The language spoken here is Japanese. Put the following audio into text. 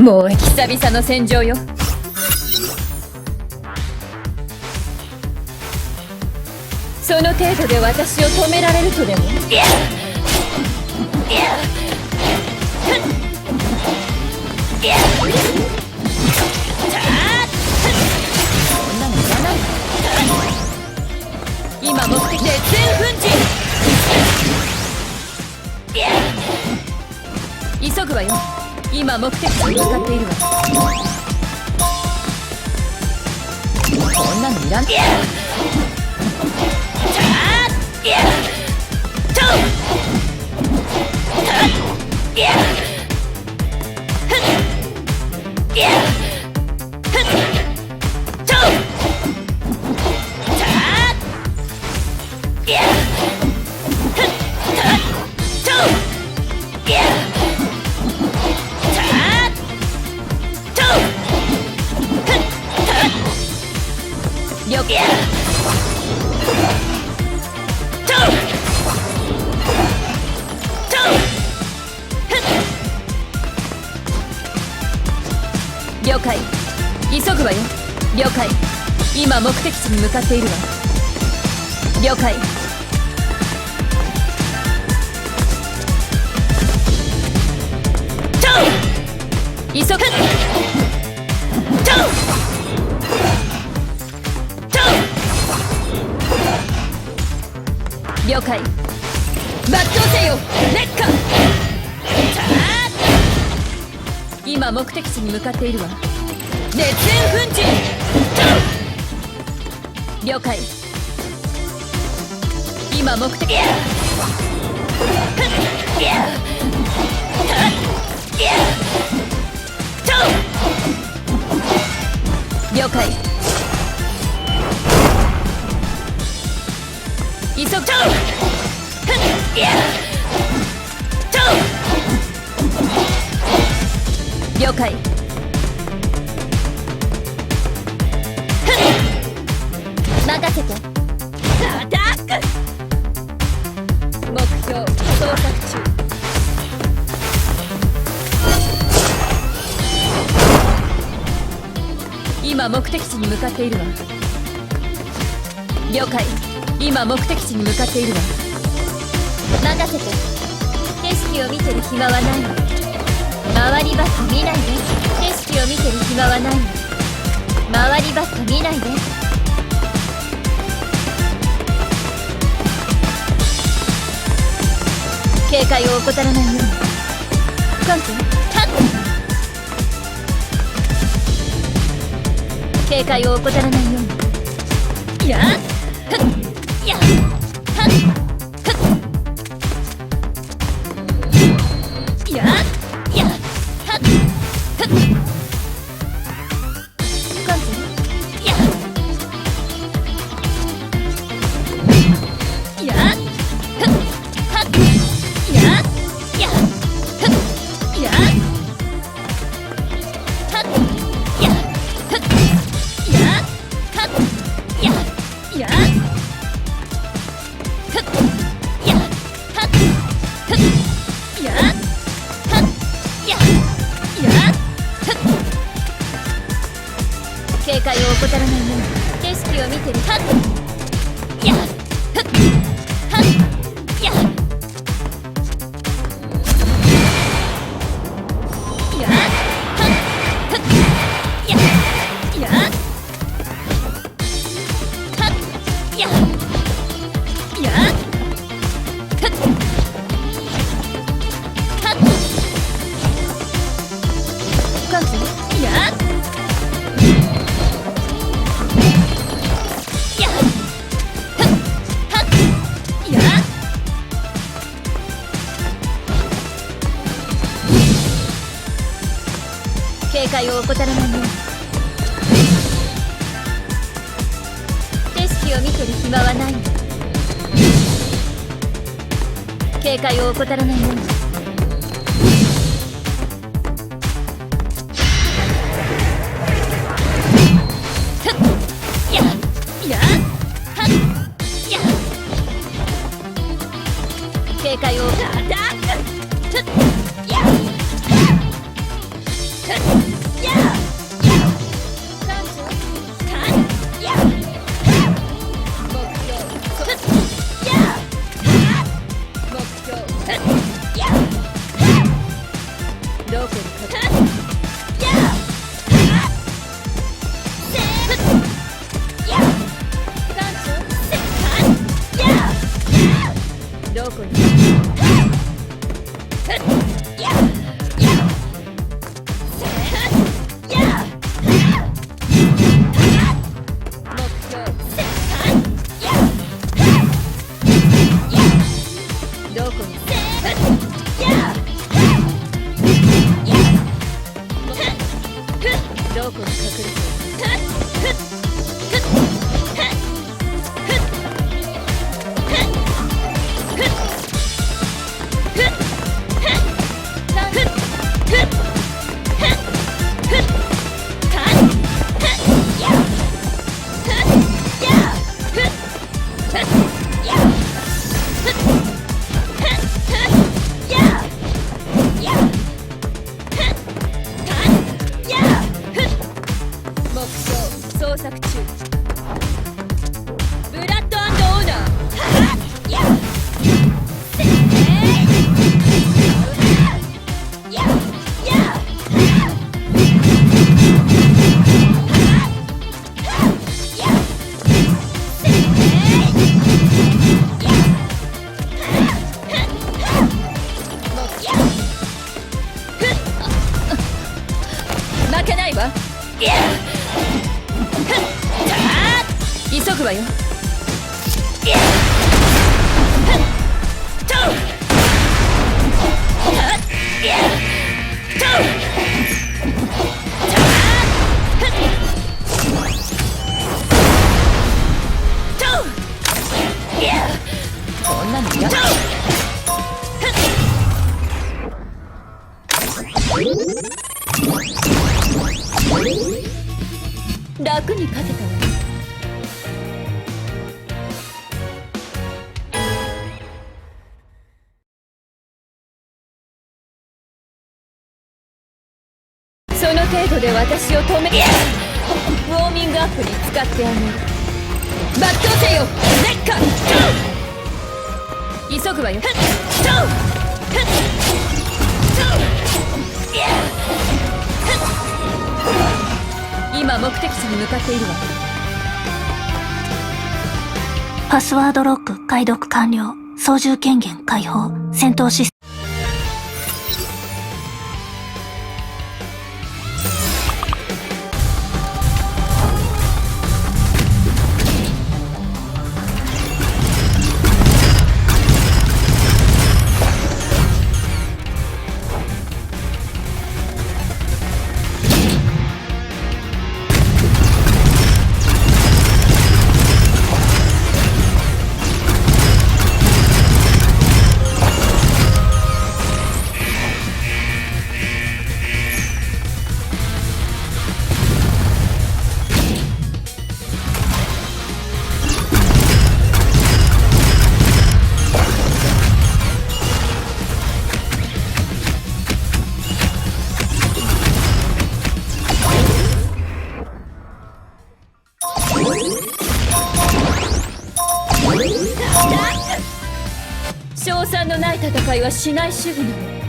もう久々の戦場よ。その程度で私を止められるとでも？今目的地に向かっているわ。こんなのいらんい了了解。今目的地に向かっているわ。了解。急ぐ！了解。抜刀せよ！烈火！今目的地に向かっているわ。熱煙粉塵了解。今目的。了解。急ぐ了解。任せて。アタック目標捜索中。今目的地に向かっているわ。了解。今目的地に向かっているわ。任せて。景色を見てる暇はない。わ周りばっか見ないで。景色を見てる暇はない。わ周りばっか見ないで警戒を怠らないように。警戒を怠らないよう警戒を怠らないように。景色を見てる暇はない警戒を怠らないように。嗯わ急ぐわよ。楽に勝てたわ。その程度で私を止めウォー。ミン。グアップに使ってあげる抜刀せよレッカ急ぐわよ今目的地に向かっているわパスワードロック解読完了。操縦権限解放。戦闘システム介はしない主義なの。